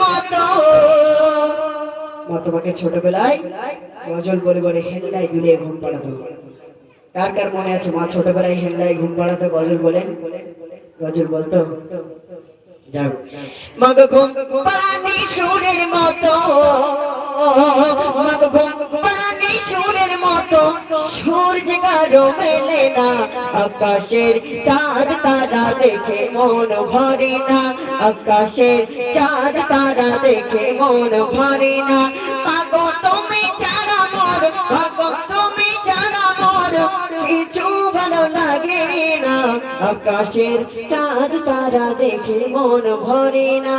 মতো। মা তোমাকে ছোটবেলায় গজল বলে বলে হেল্লায় দুলিয়ে ঘুম পাড়াতো। কার কার মনে আছে মা ছোটবেলায় হেল্লায় ঘুম পাড়াতো, গজল বলে? গজল বলতো? যাও। মগ মতো সূর্য কারও মেলে না, আকাশের চাঁদ তারা দেখে মন ভরে না, আকাশের চাঁদ তারা দেখে মন ভরে না। মাগো তুমি ছাড়া মোর মাগো তুমি ছাড়া মোর, কিছু ভালো লাগে না। আকাশের চাঁদ তারা দেখে মন ভরে না।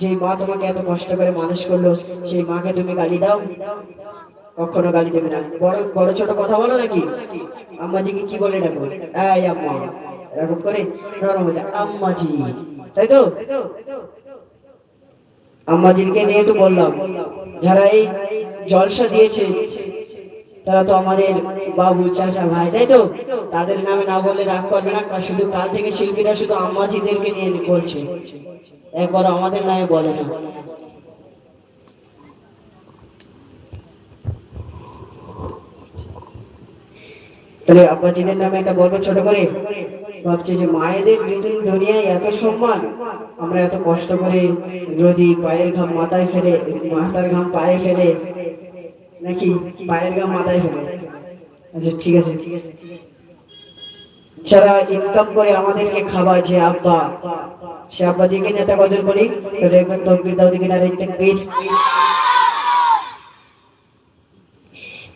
যে মা তোমাকে এত কষ্ট করে মানুষ করল, সেই মাকে তুমি গালি দাও। কখনো গালি দেবে না। বড় বড় ছোট কথা বলো নাকি? আম্মাজিকে কি বলে ডাকো? এই আম্মা। এরকম করে? নরম হয়ে যায়, আম্মাজি। তাই তো? আম্মাজিকে নিয়ে তো বললাম যারা এই জলসা দিয়েছে তারা তো আমাদের বাবু চাচা ভাই তাই তো? তাদের নামে না বলে রাগ করবে না। শুধু কাল থেকে শিল্পীরা শুধু আম্মাজিদেরকে নিয়ে বলছে। একবার আমাদের নামে বলে না। তাহলে আব্বাজিদের নামে একটা বলব ছোট করে। ভাবছি যে মায়েদের যেদিন দুনিয়ায় এত সম্মান, আমরা এত কষ্ট করে যদি পায়ের ঘাম মাথায় ফেলে, মাথার ঘাম পায়ে ফেলে, নাকি পায়ের ঘাম মাথায় ফেলে? আচ্ছা ঠিক আছে। যারা ইনকাম করে আমাদেরকে খাবার যে আব্বা, সে আব্বাজিকে একটা গজল বলি? তকবির দাও দিকে না দেখতে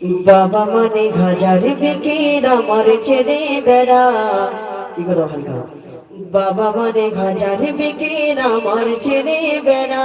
বাবা মানে হাজার বিকির আমার ছেড়ে বেড়া। কি করো হালকা? বাবা মানে হাজার বিকির আমার ছেড়ে বেড়া।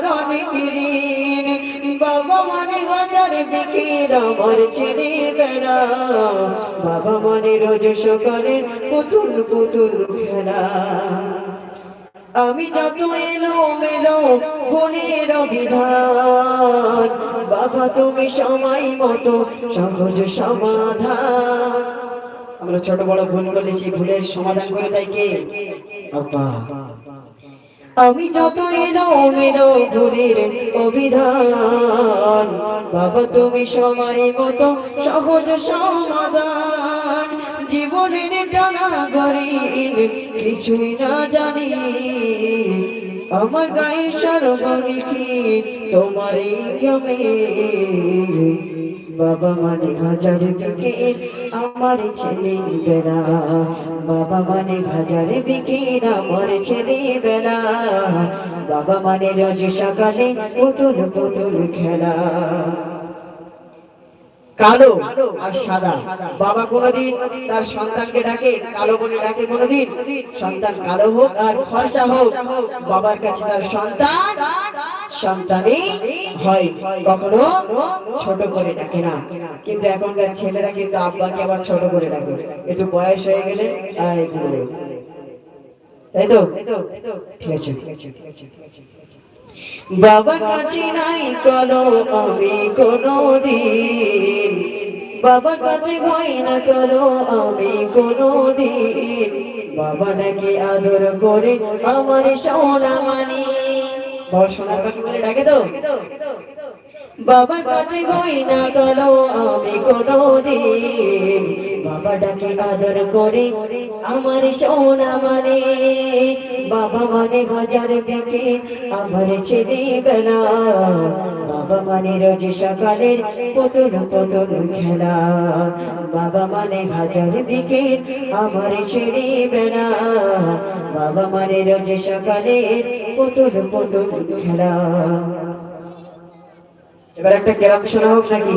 অনেক ঋণ বাবা মানে হাজার বিকির, আমার ছেড়ে বেড়া। বাবা মানে রোজ সকালে পুতুল পুতুল খেলা। আমি যত এলো মেলো ভুলের বিধান বাবা তুমি সময় মতো সহজ সমাধান। আমরা ছোট বড় ভুল সেই ভুলের সমাধান করে দেয় কে? আব্বা আমি যত এলো মেলো ভুলের অভিধান, বাবা তুমি সময় মতো সহজ সমাধান। জীবনের টানা গরিব কিছুই না জানি, আমার গায়ে সর্বনিখি তোমার এই গ্রামে বাবা মানে হাজার বিকে আমার ছেলে বেলা। বাবা মানে হাজার বিকের আমার ছেলে বেলা। বাবা মানে রোজ সকালে পুতুল পুতুল খেলা। কালো আর সাদা। বাবা কোনদিন তার সন্তানকে ডাকে, কালো বলে ডাকে কোনদিন। সন্তান কালো হোক আর ফর্সা হোক, বাবার কাছে তার সন্তান সন্তানই হয় কখনো ছোট করে ডাকে না। কিন্তু এখনকার ছেলেরা কিন্তু আব্বাকে আবার ছোট করে ডাকে। একটু বয়স হয়ে গেলে তাই তো? ঠিক আছে। বাবার কাছে নাই কলো আমি কোনো দিন বাবার কাছে না আমি কোনো দিন বাবা নাকি আদর করে আমার সোনা মানি বাবা সোনার পাখি বলে ডাকে তো। বাবার কাছে ভয় না করো আমি কোনো দিন বাবা ডাকে আদর করে, আমার সোনা মানে। বাবা মানে হাজার বেঁকে, আমার ছেলে বেলা। বাবা মানে রোজ সকালের পুতুল পুতুল খেলা। বাবা মানে হাজার বিকে, আমার ছেড়ে বেলা। বাবা মানে রোজ সকালের পুতুল পুতুল খেলা। এবার একটা কেরাত শোনা হোক নাকি?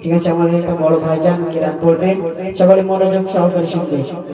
ঠিক আছে, আমাদের একটা বড় ভাইজান কেরাত পড়বেন সকলে মনোযোগ সহকারে শুনবে